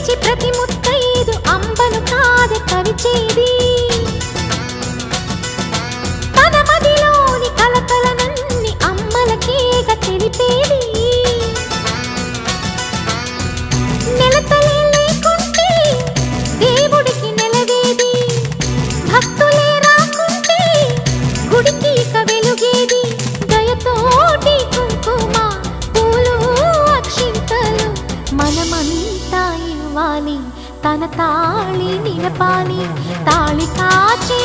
పిలిచి ప్రతి ముత్తైదు అంబను కాద కరిచేది. తన మదిలోని కలకలనన్ని అమ్మలకేగ తెలిపేది. మనమంతా நினைவானி தன தாளி நினைப்பானி? தாளி காட்சி